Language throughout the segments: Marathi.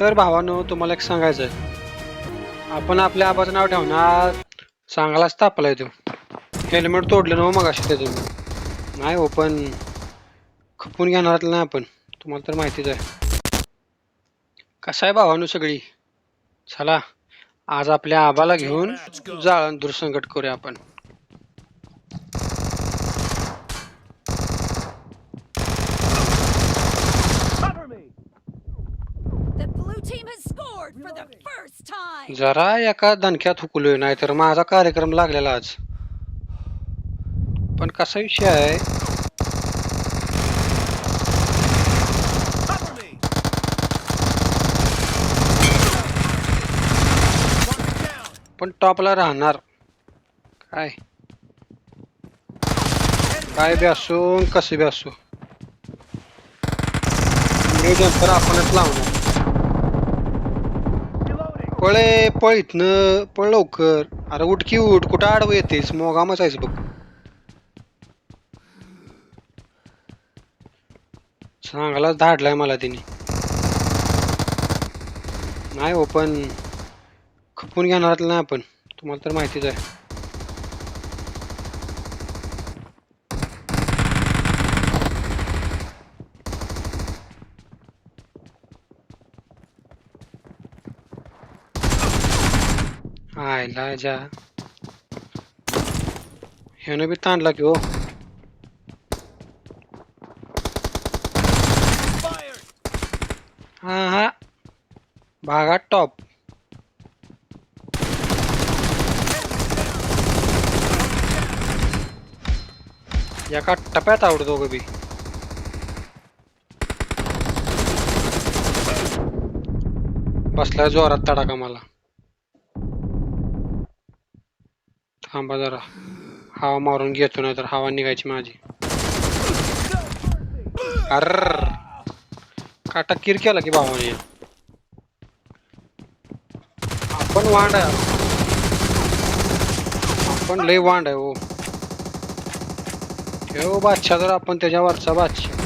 तर भावानो तुम्हाला एक सांगायचं आहे आपण आपल्या आबाचं नाव ठेवणार. चांगलाच तापलाय तो. हेल्मेट तोडलं ना हो मग अशी त्याचं. नाही हो पण खपून घेणार नाही आपण. तुम्हाला तर माहितीच आहे. कसं आहे भावानो सगळी? चला आज आपल्या आबाला घेऊन जाळण दुर्संकट करूया आपण. जरा एका दणक्यात हुकलोय नाही तर माझा कार्यक्रम लागलेला आज पण कसा विषय आहे? पण टॉपला राहणार. काय? काय बी असो कसे बी असो. जंपर आपणच लावणार. पळे पळ इथनं पळ लवकर. अरे उठ की उठ कुठं आडवं येतेस? मोगा आहेस बघ. चांगलाच धाडलाय मला तिने. नाही हो पण खपून घेणार नाही आपण? तुम्हाला तर माहितीच आहे. आयला जा ह्यानं बी ताणला की हो हा हा भागात टॉप एका टप्प्यात आवडतो ग बी बसलाय जोरात तडाखा मला थांबा जरा. हवा मारून घेतो नाही तर हवा निघायची माझी. अर. काटा किर केला की भावाने. आपण वांड आहे. आपण लय वांड आहे हो. ठेव बादशाह जर आपण त्याच्यावरचा बादशाह.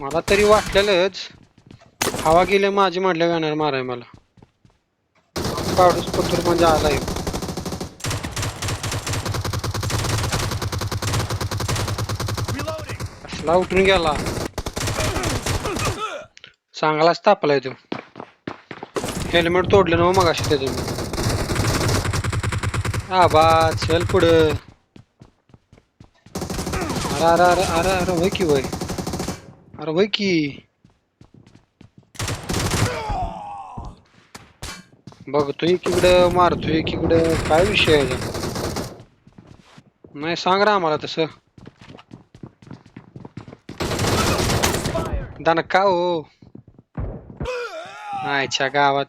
मला तरी वाटलेलंच हवा गेले माझी म्हटल्या गाणार माराय मला. पाडूस पत्तूर म्हणजे येऊ असला उठून गेला. चांगलाच तापलाय तो. हेल्मेट तोडलं ना मग अशी त्याचं आबा चल पुढं. अरे अरे अरे अरे अरे होय की वय अरे होय की। बघतोय एकीकडं मारतोय एकीकडं काय विषय आहे? नाही सांग रा आम्हाला तसं. दणका हो? अच्छा गावात.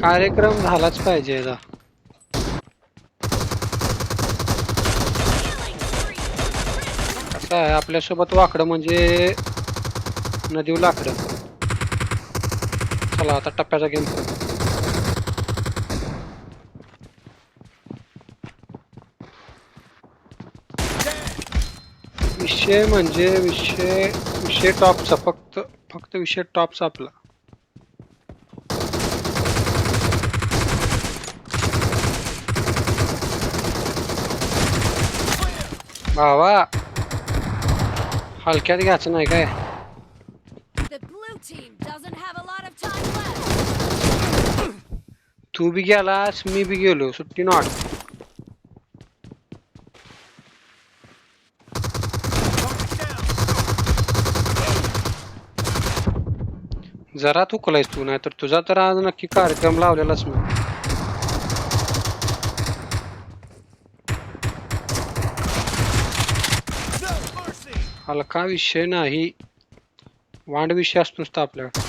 कार्यक्रम झालाच पाहिजे याचा काय आहे आपल्यासोबत वाकडं म्हणजे नदीव लाकडं. चला आता टप्प्याचा गेम विषय म्हणजे विषय विषय टॉपचा फक्त फक्त विषय टॉपचा आपला. भावा. हलक्यात घ्यायचं नाही काय. तू बी गेलास मी बी गेलो. सुट्टी नॉट जरा चुकलायस तू नाही तर तुझा तर आज नक्की कार्यक्रम लावलेलाच मी. हलका विषय नाही. वांड विषय असतो नुसता आपल्याकडे.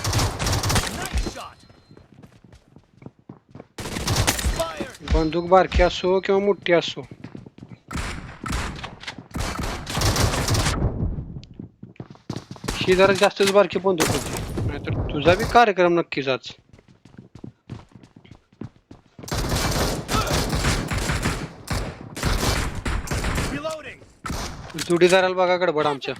बंदूक बारकी असो किंवा मोठी असो. ही जरा जास्तच बारकी बंदूक होती. नाहीतर तुझा बी कार्यक्रम नक्कीच आज जुडीदाराला बघा गडबड आमच्या.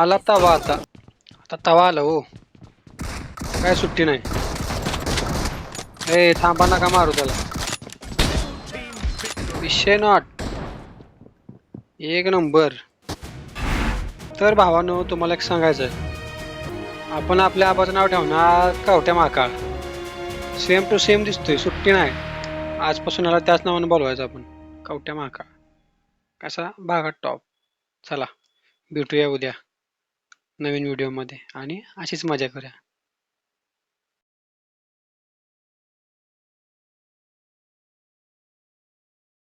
आला तवा आता. आता तवा आला हो. काय सुट्टी नाही. ए थांबा नका मारू त्याला. विषय नॉट एक नंबर. तर भावानो तुम्हाला एक सांगायचं आहे आपण आपल्या आबाचं नाव ठेवणार कावट्या माकाळ सेम टू सेम दिसतोय सुट्टी नाही. आजपासून याला त्याच नावानं बोलवायचं आपण. कवट्या माकाळ कसा भागात टॉप चला भेटूया उद्या नवीन व्हिडिओमध्ये आणि अशीच मजा करूया.